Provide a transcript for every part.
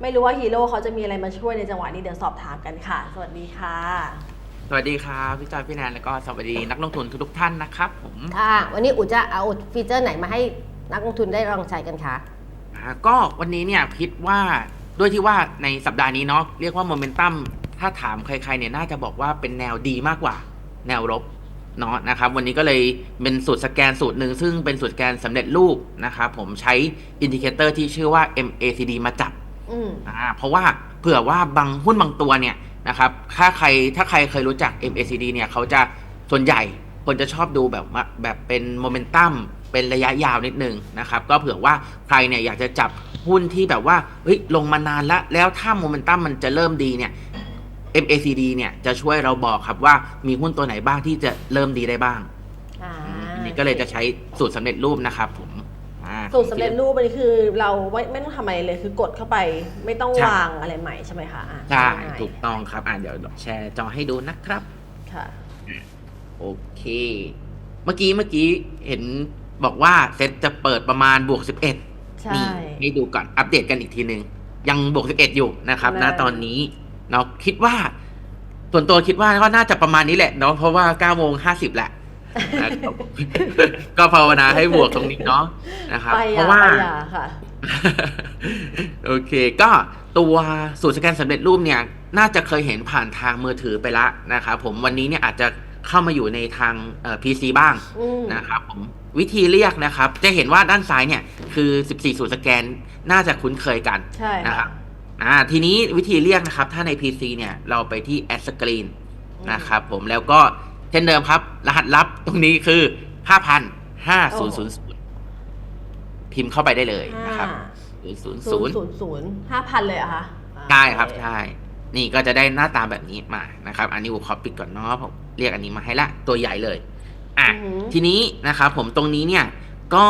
ไม่รู้ว่าฮีโร่เขาจะมีอะไรมาช่วยในจังหวะนี้เดี๋ยวสอบถามกันค่ะ สวัสดีค่ะ สวัสดีครับพี่จอยพี่แนนแล้วก็สวัสดีนักลงทุนทุกๆท่านนะครับผมค่ะ วันนี้อุจะเอาฟีเจอร์ไหนมาให้นักลงทุนได้ลองใช้กันคะอ่าก็วันนี้เนี่ยคิดว่าด้วยที่ว่าในสัปดาห์นี้เนาะเรียกว่าโมเมนตัมถ้าถามใครๆเนี่ยน่าจะบอกว่าเป็นแนวดีมากกว่า แนวรบเนาะนะครับวันนี้ก็เลยเป็นสูตรสแกนสูตรหนึ่งซึ่งเป็นสูตรสแกนสำเร็จรูปนะครับผมใช้อินดิเคเตอร์ที่ชื่อว่า MACD มาจับ อืมอ่าเพราะว่าเผื่อว่าบางหุ้นบางตัวเนี่ยนะครับถ้าใครถ้าใครเคยรู้จัก MACD เนี่ยเขาจะส่วนใหญ่คนจะชอบดูแบบว่าแบบเป็นโมเมนตัมเป็นระยะยาวนิดนึงนะครับ ก็เผื่อว่าใครเนี่ยอยากจะจับหุ้นที่แบบว่าเฮ้ยลงมานานแล้วแล้วถ้าโมเมนตัมมันจะเริ่มดีเนี่ย MACD เนี่ยจะช่วยเราบอกครับว่ามีหุ้นตัวไหนบ้างที่จะเริ่มดีได้บ้างอ่า อันนี้ก็เลยจะใช้สูตรสำเร็จรูปนะครับผมอ่า สูตรสำเร็จรูปอันนี้คือเราไม่ไม่ต้องทำอะไรเลยคือกดเข้าไปไม่ต้องใช่ วางอะไรใหม่ใช่ไหมคะอะใช่ง่ายถูกต้องครับอ่าเดี๋ยวแชร์จอให้ดูนะครับ ค่ะโอเค เมื่อกี้เมื่อกี้เห็นบอกว่าเซตจะเปิดประมาณบวก11ใช่ นี่ให้ดูก่อนอัปเดตกันอีกทีหนึ่งยังบวก11อยู่นะครับได้ ณตอนนี้เนาะคิดว่า ส่วนตัวคิดว่าก็น่าจะประมาณนี้แหละเนาะเพราะว่า9โมง50แหละ นะครับ ก็ภาวนาให้บวกตรงนี้เนาะนะครับ ไปเพอะราะว่า ไปอะค่ะ โอเค ก็ตัวสูตรสแกนสำเร็จรูปเนี่ย น่าจะเคยเห็นผ่านทางมือถือไปแล้วนะครับผมวันนี้เนี่ยอาจจะเข้ามาอยู่ในทางเอ่อ PC บ้างอืมนะครับผมวิธีเรียกนะครับ จะเห็นว่าด้านซ้ายเนี่ยคือ 14 สูตรสแกนน่าจะคุ้นเคยกันใช่นะครัค่ะบอ่าทีนี้วิธีเรียกนะครับ ถ้าใน PC เนี่ยเราไปที่ Add Screen อืมนะครับผมแล้วก็เช่นเดิมครับ รหัสลับตรงนี้คือ5,5000พิมพ์เข้าไปได้เลยนะครับศูนย์ศูนย์000ศูนย์ห้าพันเลยเหรอะคะอ่าใช่ครับโอเใช่นี่ก็จะได้หน้าตาแบบนี้มานะครับ อันนี้ผมขอปิดก่อนเนาะผมเรียกอันนี้มาให้ละตัวใหญ่เลย อะอือหือทีนี้นะครับผมตรงนี้เนี่ยก็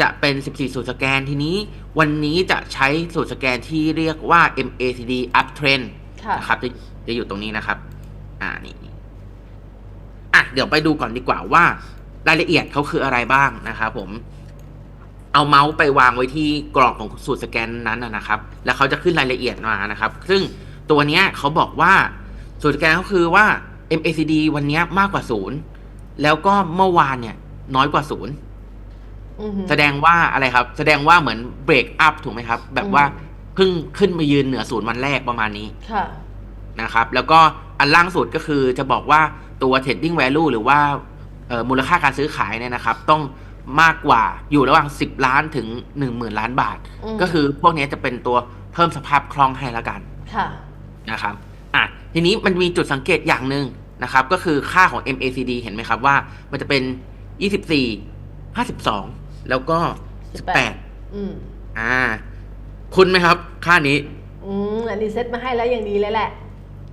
จะเป็น 14 สูตรสแกนทีนี้ วันนี้จะใช้สูตรสแกนที่เรียกว่า MACD Uptrend ค่ะนะครับจะจะอยู่ตรงนี้นะครับ อ่านี่นี่อะ เดี๋ยวไปดูก่อนดีกว่าว่ารายละเอียดเขาคืออะไรบ้างนะครับผม เอาเมาส์ไปวางไว้ที่กรอกของสูตรสแกนนั้นนะนะครับ แล้วเขาจะขึ้นรายละเอียดมานะครับ ซึ่งตัวเนี้ยเขาบอกว่าสูตรสแกนก็คือว่า MACD วันเนี้ยมากกว่าศูนย์แล้วก็เมื่อวานเนี่ย น้อยกว่าศูนย์อือหือแสดงว่าอะไรครับ แสดงว่าเหมือนเบรกอัพถูกไหมครับ แบบว่าอืมเพิ่งขึ้นมายืนเหนือศูนย์วันแรกประมาณนี้ ค่ะ นะครับ แล้วก็อันล่างสุดก็คือจะบอกว่า ตัว trading value หรือว่าเอ่อมูลค่าการซื้อขายเนี่ยนะครับ ต้องมากกว่าอยู่ระหว่าง 10 ล้านถึง 10,000 ล้านบาทอืมก็คือพวกนี้จะเป็นตัวเพิ่มสภาพคล่องให้แล้วกันค่ะนะครับอะทีนี้มันมีจุดสังเกตอย่างหนึ่งนะครับ ก็คือค่าของ MACD เห็นไหมครับว่ามันจะเป็น 24 52 แล้วก็ 18อืมอ่า คุณไหมครับ ค่านี้ อืมอันนี้เซ็ตมาให้แล้วอย่างดีเลยแหละ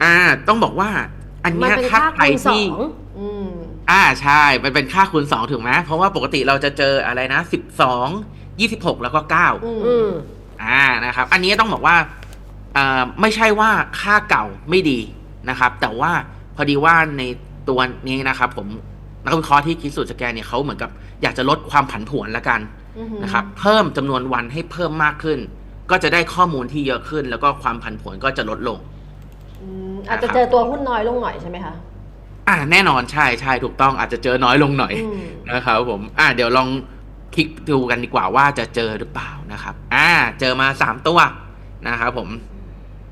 อ่า ต้องบอกว่า อันมันเนี้ยเป็นถ้าค่าใครคูณสอที่งอืมอ่าใช่ มันเป็นค่าคูณสองถูกไหมเพราะว่าปกติเราจะเจออะไรนะสิบสองยี่สิบหกแล้วก็เก้าอืมอืมอ่านะครับ อันนี้ต้องบอกว่าอ่าไม่ใช่ว่าค่าเก่าไม่ดีนะครับ แต่ว่าพอดีว่าในตัวนี้นะครับ ผมนักวิเคราะห์ที่คิดสูตรสแกนเนี่ยเขาเหมือนกับ อยากจะลดความผันผวนละกันอือหือนะครับ เพิ่มจำนวนวันให้เพิ่มมากขึ้น ก็จะได้ข้อมูลที่เยอะขึ้น แล้วก็ความผันผวนก็จะลดลง อืมอาจจะเจอตัวหุ้นน้อยลงหน่อยใช่ไหมคะอ่าแน่นอนใช่ใช่ถูกต้องอาจจะเจอน้อยลงหน่อยอืมนะครับผมอ่าเดี๋ยวลองคลิกดูกันดีกว่าว่าจะเจอหรือเปล่านะครับ อ่า เจอมาสามตัวนะครับผม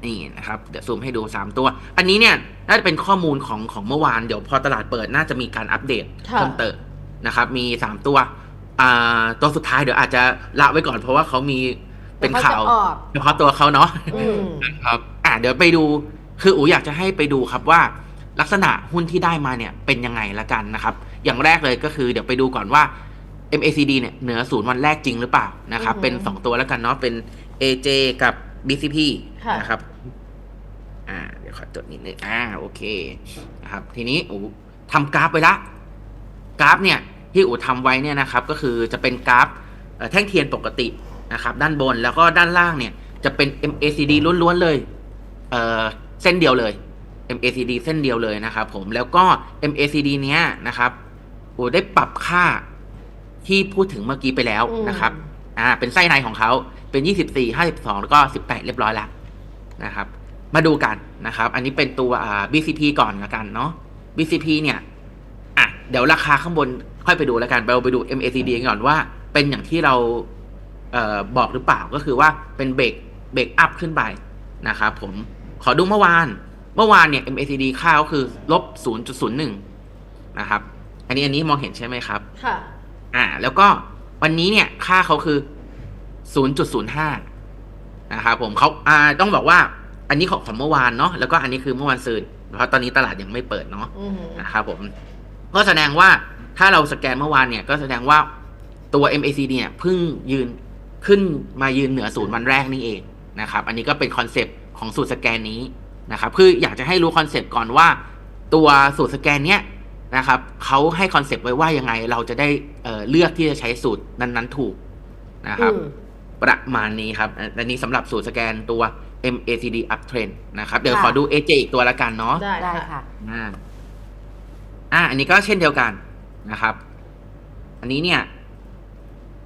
นี่นะครับเดี๋ยวซูมให้ดูสามตัว อันนี้เนี่ยน่าจะเป็นข้อมูลของของเมื่อวานเดี๋ยวพอตลาดเปิดน่าจะมีการอัปเดตค่ะเพิ่มเติมนะครับ มีสามตัวอ่าตัวสุดท้ายเดี๋ยวอาจจะละไว้ก่อนเพราะว่าเขามีเป็นข่าวเดี๋ยวเขาจะออกเฉพาะตัวเขาเนาะอืมนะครับ อ่าเดี๋ยวไปดู คืออูอยากจะให้ไปดูครับว่าลักษณะหุ้นที่ได้มาเนี่ยเป็นยังไงละกันนะครับ อย่างแรกเลยก็คือเดี๋ยวไปดูก่อนว่า MACD เนี่ยเหนือศูนย์วันแรกจริงหรือเปล่านะครับอือฮึเป็น 2 ตัวแล้วกันเนาะเป็น AJ กับ BCP ค่ะนะครับ อ่าเดี๋ยวขอจดนิดนึงอ่าโอเคนะครับ ทีนี้อูทำกราฟไปละ กราฟเนี่ย ที่อูทำไว้เนี่ยนะครับ ก็คือจะเป็นกราฟเอ่อแท่งเทียนปกตินะครับ ด้านบนแล้วก็ด้านล่างเนี่ย จะเป็น MACD ล้วนๆเลย เอ่อ เส้นเดียวเลย MACD เส้นเดียวเลยนะครับผมแล้วก็ MACD เนี้ยนะครับอูได้ปรับค่าที่พูดถึงเมื่อกี้ไปแล้วอืมนะครับ อ่า เป็นไส้ในของเขาเป็น24 52แล้วก็18เรียบร้อยแล้วนะครับ มาดูกันนะครับ อันนี้เป็นตัวอ่า BCP ก่อนละกันเนาะ BCP เนี่ยอะเดี๋ยวราคาข้างบนค่อยไปดูแล้วกันเราไปดู MACD ก่อนว่า เป็นอย่างที่เราเอ่อบอกหรือเปล่าก็คือว่าเป็นเบรกเบรกอัพขึ้นไปนะครับผม ขอดูเมื่อวาน เมื่อวานเนี่ย MACD ค่าก็คือลบ 0.01 นะครับ อันนี้อันนี้มองเห็นใช่ไหมครับ ค่ะ อ่า แล้วก็วันนี้เนี่ยค่าเขาคือ 0.05 นะครับผมเขาอ่าต้องบอกว่าอันนี้ของของเมื่อวานเนาะแล้วก็อันนี้คือเมื่อวันซืนเพราะตอนนี้ตลาดยังไม่เปิดเนาะอือหือนะครับผม ก็แสดงว่าถ้าเราสแกนเมื่อวานเนี่ยก็แสดงว่าตัว MACD เนี่ยเพิ่งยืนขึ้นมายืนเหนือศูนย์วันแรกนี่เองนะครับ อันนี้ก็เป็นคอนเซปต์ ของสูตรสแกนนี้นะครับคืออยากจะให้รู้คอนเซปต์ก่อนว่า ตัวสูตรสแกนเนี้ยนะครับเขาให้คอนเซปต์ไว้ว่ายังไงเราจะได้เอ่อเลือกที่จะใช้สูตรนั้นๆถูกนะครับอืมประมาณนี้ครับอันอันนี้สำหรับสูตรสแกนตัว MACD uptrend นะครับ เดี๋ยวค่ะขอดู AJ อีกตัวละกันเนาะได้ได้ค่ะค่ะอ่าอ่าอันนี้ก็เช่นเดียวกันนะครับ อันนี้เนี่ย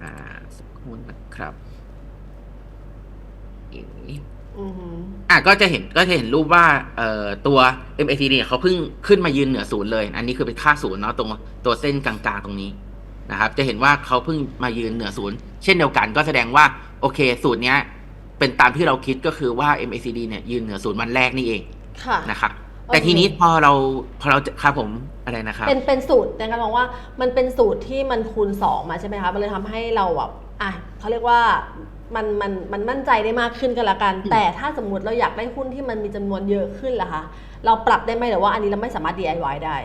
อ่าสักครู่นะครับอย่างนี้ อือหืออะก็จะเห็นก็จะเห็นรูปว่าเอ่อตัว MACD เนี่ยเขาเพิ่งขึ้นมายืนเหนือศูนย์เลย อันนี้คือเป็นค่าศูนย์เนาะตรงตัวเส้นกลางๆตรงนี้นะครับ จะเห็นว่าเขาเพิ่งมายืนเหนือศูนย์เช่นเดียวกันก็แสดงว่าโอเค สูตรเนี้ย เป็นตามที่เราคิดก็คือว่า MACD เนี่ยยืนเหนือศูนย์วันแรกนี่เองค่ะนะครับโอเคแต่ทีนี้พอเราพอเราจะครับผมอะไรนะครับเป็นเป็นสูตรในการมองว่ามันเป็นสูตรที่มันคูณ2มาใช่ไหมคะมันเลยทำให้เราแบบอะเขาเรียกว่า มันมันมันมั่นใจได้มากขึ้นกันละกัน แต่ถ้าสมมติเราอยากได้หุ้นที่มันมีจำนวนเยอะขึ้นล่ะคะเราปรับได้ไหมหรือว่าอันนี้เราไม่สามารถ DIY ได้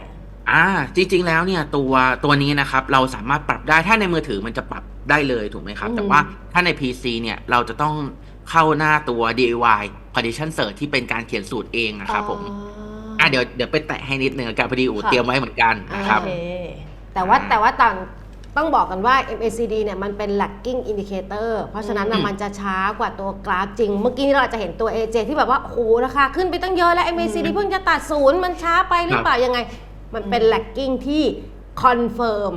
อ่าจริงๆแล้วเนี่ยตัวตัวนี้นะครับเราสามารถปรับได้ถ้าในมือถือมันจะปรับได้เลยถูกไหมครับอืมแต่ว่าถ้าใน PC เนี่ยเราจะต้องเข้าหน้าตัว DIY Condition Search ที่เป็นการเขียนสูตรเองนะครับผมอะเดี๋ยวเดี๋ยวไปแตะให้นิดนึงกันพอดีอูค่ะเตรียมไว้เหมือนกันนะครับโอเคแต่ว่าอ่าแต่ว่าตอน ต้องบอกกันว่า MACD เนี่ยมันเป็น lagging indicator เพราะฉะนั้นน่ะอืมมันจะช้ากว่าตัวกราฟจริง เมื่อกี้นี้เราอาจจะเห็นตัว AJ ที่แบบว่าโอ้โหราคาขึ้นไปตั้งเยอะแล้ว MACD อืมเพิ่งจะตัดศูนย์มันช้าไปหรือเปล่ายังไง มันเป็นอืม lagging ที่ confirm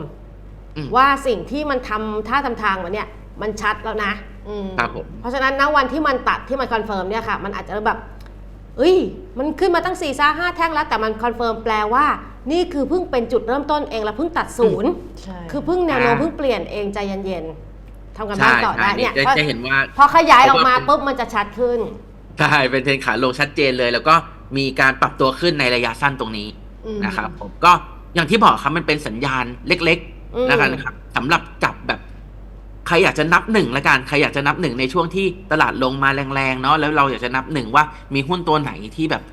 อืมว่าสิ่งที่มันทำท่าทำทางมาเนี่ยมันชัดแล้วนะอืมครับผมเพราะฉะนั้นณวันที่มันตัดที่มันคอนเฟิร์มเนี่ยค่ะ มันอาจจะแบบเอ้ย มันขึ้นมาตั้ง4ี่ซ่าห้าแท่งแล้ว แต่มันคอนเฟิร์มแปลว่า นี่คือเพิ่งเป็นจุดเริ่มต้นเองแล้วเพิ่งตัดศูนย์ ใช่คือเพิ่งแนวโน้มอ่า เพิ่งเปลี่ยนเองใจเย็นๆทำกันบ้าใช่นต่อได้ใช่เนี่ยจะพอจะเห็นว่า พอขยายออกมาเพราะว่าปุ๊บมันจะชัดขึ้น ใช่เป็นเทรนขาลงชัดเจนเลย แล้วก็มีการปรับตัวขึ้นในระยะสั้นตรงนี้อืม นะครับผมก็อย่างที่บอกครับมันเป็นสัญญาณเล็กอืมๆนะครับนะครับสำหรับจับแบบใครอยากจะนับหนึ่งละกันใครอยากจะนับหนึ่งในช่วงที่ตลาดลงมาแรงๆเนาะแล้วเราอยากจะนับหนึ่งว่ามีหุ้นตัวไหนที่แบบ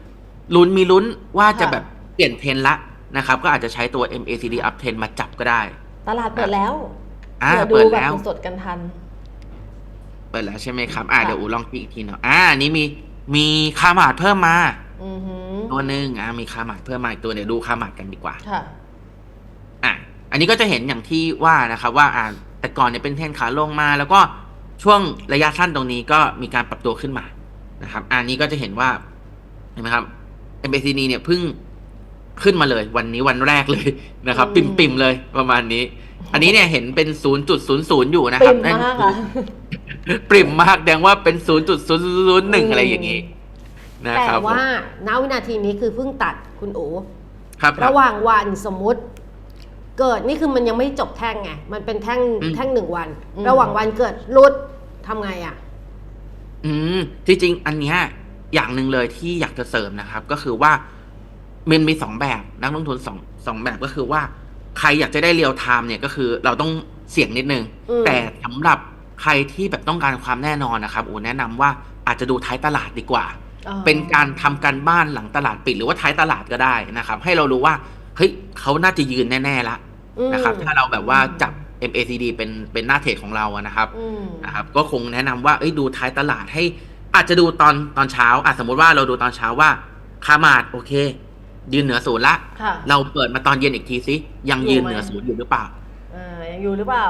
ลุ้นมีลุ้นว่าจะค่ะ แบบเปลี่ยนเทรนด์ละ นะครับ ก็อาจจะใช้ตัว MACD up trend มาจับก็ได้ ตลาดเปิดแล้วอ่าเดี๋ยวดูเปิดแบแล้วบสดๆกันทัน เปิดแล้วใช่ไหมครับ อ่าค่ะเดี๋ยวอูลองคลิกอีกทีเนาะอ่าอันนี้มีมีคามาดเพิ่มมาอือหือตัวหนึ่งอ่ามีคามาดเพิ่มมาอีกตัวเดี๋ยวดูคามาดกันดีกว่าค่ะอะอันนี้ก็จะเห็นอย่างที่ว่านะครับ ว่าอ่าแต่ก่อนเนี่ยเป็นเทรนขาลงมา แล้วก็ช่วงระยะสั้นตรงนี้ก็มีการปรับตัวขึ้นมานะครับ อันนี้ก็จะเห็นว่าเห็นไหมครับ MACD เนี่ยเพิ่ง ขึ้นมาเลย วันนี้วันแรกเลยนะครับอืปิ่มมปิ่มๆเลยประมาณนี้ อันนี้เนี่ยเห็นเป็นศูนย์จุดศูนย์ศูนย์อยู่นะคปิ่รับมมากค่ะปริ่มมากแสดงว่าเป็นศูนย์จุดศูนย์ศูนย์หนึ่งอืมอะไรอย่างนี้นะแต่ครับว่าณวินาทีนี้คือเพิ่งตัดคุณอูครับ ระหว่างวันสมมุติ เกิดนี่คือมันยังไม่จบแท่งไงมันเป็นแท่งอืมแท่งหนึ่งวันอืมระหว่างวันเกิดหลุดทำไงอะ อืมจริงๆอันเนี้ยอย่างหนึ่งเลยที่อยากจะเสริมนะครับ ก็คือว่า มันมีสองแบบนักลงทุนสองสองแบบก็คือว่า ใครอยากจะได้เรียลไทม์เนี่ยก็คือเราต้องเสี่ยงนิดนึง อืม แต่สำหรับใครที่แบบต้องการความแน่นอนนะครับอูแนะนำว่าอาจจะดูท้ายตลาดดีกว่า อ๋อเป็นการทำการบ้านหลังตลาดปิดหรือว่าท้ายตลาดก็ได้นะครับ ให้เรารู้ว่าเฮ้ยเขาน่าจะยืนแน่ๆละอืมนะครับ ถ้าเราแบบว่าจับ MACD เป็นเป็นหน้าเทรดของเราอะนะครับ อืม นะครับก็คงแนะนำว่าเอ้ยดูท้ายตลาดให้ อาจจะดูตอนตอนเช้าอะสมมติว่าเราดูตอนเช้าว่าคามาดโอเค ยืนเหนือศูนย์ละ ค่ะเราเปิดมาตอนเย็นอีกทีสิยังอยู่ยืนไหมเหนือศูนย์อยู่หรือเปล่าอ่ายังอยู่หรือเปล่า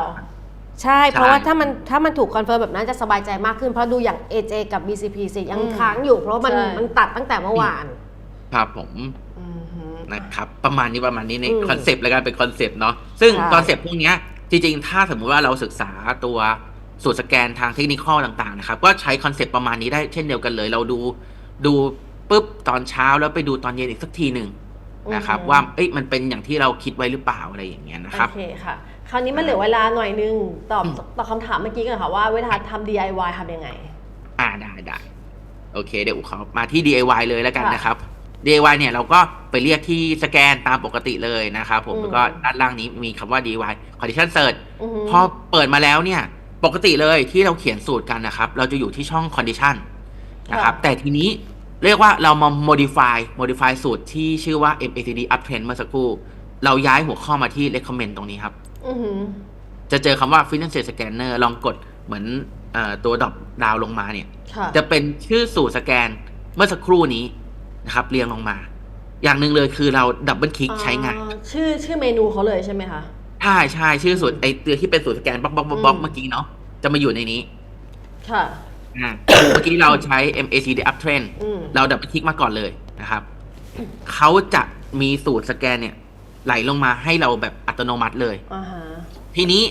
ใช่ เพราะใช่ว่าถ้ามันถ้ามันถูกคอนเฟิร์มแบบนั้นจะสบายใจมากขึ้น เพราะดูอย่าง AJ กับ BCP สิยังอืมค้างอยู่ เพราะว่ามันใช่ มันตัดตั้งแต่เมื่อวาน ครับผมอือหือนะครับประมาณนี้ประมาณนี้ในอืมคอนเซปต์แล้วกันเป็นคอนเซปต์เนาะซึ่งใช่ คอนเซปต์พวกเนี้ยจริงๆ ถ้าสมมุติว่าเราศึกษาตัวสูตรสแกนทางเทคนิคต่างๆนะครับก็ใช้คอนเซ็ปต์ประมาณนี้ได้เช่นเดียวกันเลย เราดูดู ปุ๊บตอนเช้าแล้วไปดูตอนเย็นอีกสักทีหนึ่งนะครับอืมว่าเอ้ยมันเป็นอย่างที่เราคิดไว้หรือเปล่าอะไรอย่างเงี้ยนะครับโอเคค่ะ คราวนี้มันเหลือเวลาหน่อยนึงตอบอืมตอบคำถามเมื่อกี้กันค่ะว่าเวลาทำ DIY ทำยังไง อ่าได้ได้โอเคเดี๋ยวขอมาที่ DIY เลยแล้วกันค่ะนะครับ DIY เนี่ยเราก็ไปเรียกที่สแกนตามปกติเลยนะครับผมอืมแล้วก็ด้านล่างนี้มีคำว่า DIY Condition Search อือหือพอเปิดมาแล้วเนี่ย ปกติเลยที่เราเขียนสูตรกันนะครับ เราจะอยู่ที่ช่อง condition นะครับ แต่ทีนี้ เรียกว่าเรามา modify modify สูตรที่ชื่อว่า MACD uptrend เมื่อสักครู่ เราย้ายหัวข้อมาที่ recommend ตรงนี้ครับอือหือจะเจอคำว่า financial scanner ลองกดเหมือนเออตัวดรอปดาวลงมาเนี่ยค่ะจะเป็นชื่อสูตรสแกนเมื่อสักครู่นี้นะครับ เรียงลงมา อย่างหนึ่งเลยคือเราดับเบิลคลิกใช้งานอ่าชื่อชื่อเมนูเขาเลยใช่ไหมคะใช่ใช่ชื่อสูตรไอตัวที่เป็นสูตรสแกนบล็อกบล็อกบล็อกบล็อกอืมเมื่อกี้เนาะจะมาอยู่ในนี้ ค่ะ อ่าเมื่อกี้เราใช้ MACD uptrend อืม เราดับเบิลคลิกมาก่อนเลยนะครับ เขาจะมีสูตรสแกนเนี่ย ไหลลงมาให้เราแบบอัตโนมัติเลย อ่าฮะ ทีนี้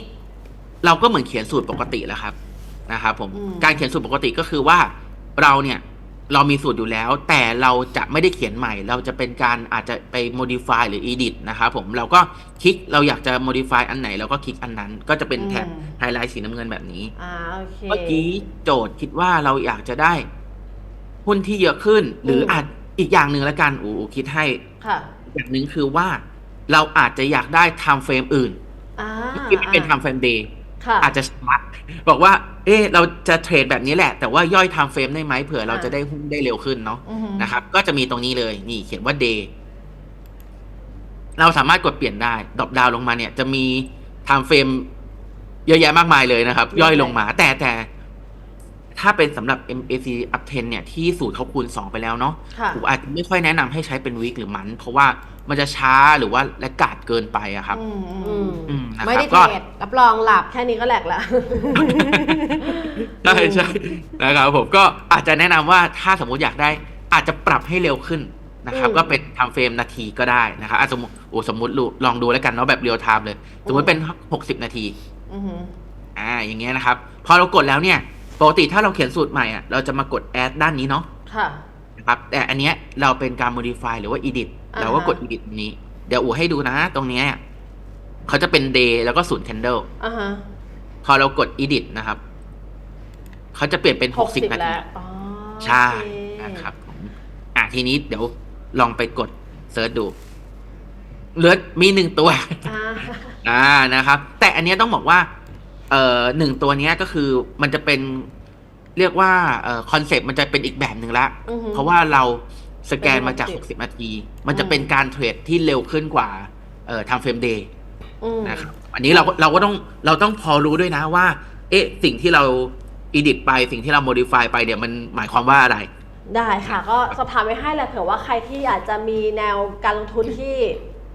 เราก็เหมือนเขียนสูตรปกติแล้วครับนะครับผมอืม การเขียนสูตรปกติก็คือว่าเราเนี่ย เรามีสูตรอยู่แล้ว แต่เราจะไม่ได้เขียนใหม่ เราจะเป็นการอาจจะไป modify หรือ edit นะครับผมเราก็คลิกเราอยากจะ modify อันไหนเราก็คลิกอันนั้น ก็จะเป็นแถบไฮไลท์สีน้ำเงินแบบนี้อ่าโอเคเมื่อกี้โจทย์คิดว่าเราอยากจะได้หุ้นที่เยอะขึ้น หรือมอาจอีกอย่างหนึ่งแล้วกันอูอูคิดให้ค่ะอย่างหนึ่งคือว่า เราอาจจะอยากได้ time frame อื่นอ่าที่ไม่เป็น time frame day ค่ะอาจจะช้า บอกว่า เอ๊ะเราจะเทรดแบบนี้แหละ แต่ว่าย่อย time frame ได้ไหมเผื่อเราอ่าจะได้หุ้นได้เร็วขึ้นเนาะอือหือนะครับ ก็จะมีตรงนี้เลยนี่เขียนว่า day เราสามารถกดเปลี่ยนได้ดรอปดาวลงมาเนี่ย จะมี time frame เยอะแยะมากมายเลยนะครับ ย่อยลงมา แต่แต่ ถ้าเป็นสำหรับ MAC up 10เนี่ยที่สูตรเขาคูณ 2 ไปแล้วเนาะค่ะ ผมอาจจะไม่ค่อยแนะนำให้ใช้เป็นวีคหรือมัน เพราะว่ามันจะช้าหรือว่าและกาดเกินไปอะครับ อืมอือืมมอืมนะครับไม่ได้ก็เทรดรับรองหลับแค่นี้ก็แหลกแล้วใช่ใช่นะครับผมก็อาจจะแนะนำว่าถ้าสมมุติอยากได้อาจจะปรับให้เร็วขึ้นนะครับอืมก็เป็นทำเฟรมนาทีก็ได้นะครับอะสมมติโอ้สมมติลองดูแล้วกันเนาะแบบเรียลไทม์เลย สมมติเป็น 60 นาที อือหืออ่าอย่างเงี้ยนะครับ พอเรากดแล้วเนี่ย ปกติถ้าเราเขียนสูตรใหม่อะเราจะมากดแอดด้านนี้เนาะค่ะ นะครับแต่อันเนี้ยเราเป็นการ modify หรือว่า edit อ่าฮะ เราก็กด edit ตรงนี้ เดี๋ยวอูให้ดูนะ ตรงเนี้ยเขาจะเป็น day แล้วก็ศูนย์ candle อ่าฮะพอเรากด edit นะครับเขาจะเปลี่ยนเป็น หกสิบ60 นาทีแล้วอ๋อใช่โอเนะครับผมอะทีนี้เดี๋ยวลองไปกดเซิร์ชดูเหลือมีหนึ่งตัว อ่า อ่านะครับ แต่อันเนี้ยต้องบอกว่า เอ่อหนึ่งตัวเนี้ยก็คือมันจะเป็นเรียกว่าเอ่อคอนเซปต์มันจะเป็นอีกแบบหนึ่งละ อือหือเพราะว่าเราสแกนมาจาก เป็น 60 นาที มันจะเป็นการเทรดที่เร็วขึ้นกว่าเอ่อทางเฟรมเดย์อืมนะครับอันนี้เราก็เราก็ต้องเราต้องพอรู้ด้วยนะว่า เอ๊ะ สิ่งที่เรา edit ไปสิ่งที่เรา modify ไปเนี่ยมันหมายความว่าอะไร ได้ค่ะ ก็สอบถามไว้ให้แหละเผื่อว่าใครที่อยากจะมีแนวการลงทุนที่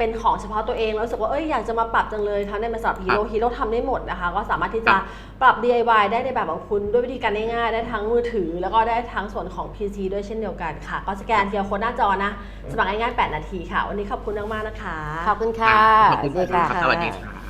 เป็นของเฉพาะตัวเองแล้วรู้สึกว่าเอ้ยอยากจะมาปรับจังเลยทำได้มาสำหรับฮีโร่ฮีโร่ทำได้หมดนะคะ ก็สามารถที่จะครับปรับ DIY ได้ในแบบของคุณด้วยวิธีการง่ายๆได้ทั้งมือถือ แล้วก็ได้ทั้งส่วนของ PC ด้วยเช่นเดียวกันค่ะ ก็สแกนเทียร์โค้ดหน้าจอนะสมัครง่ายๆ8นาทีค่ะ วันนี้ขอบคุณมากๆนะคะ ขอบคุณค่ะ ขอบคุณสวัสดีครับค่ะ สวัสดีครับ